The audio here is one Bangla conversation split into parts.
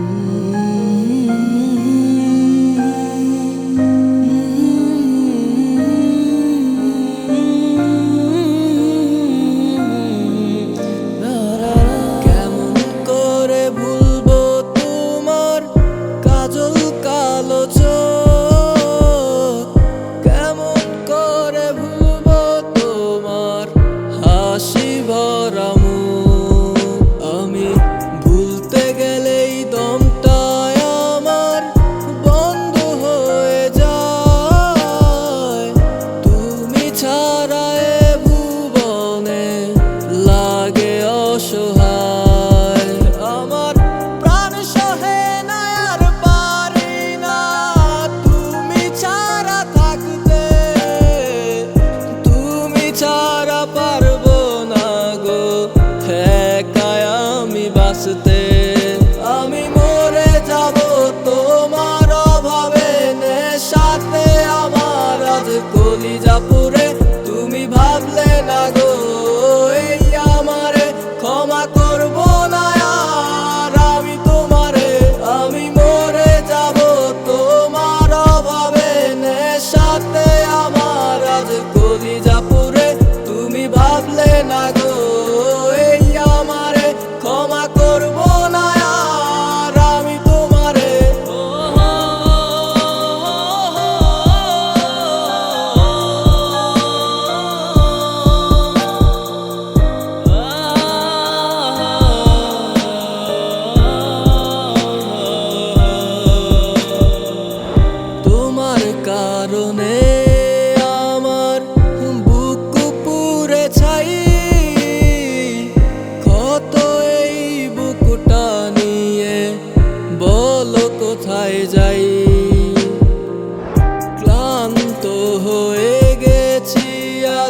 you. কলিজা পুর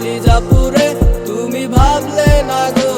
কলিজা তুমি ভাবলে না গো।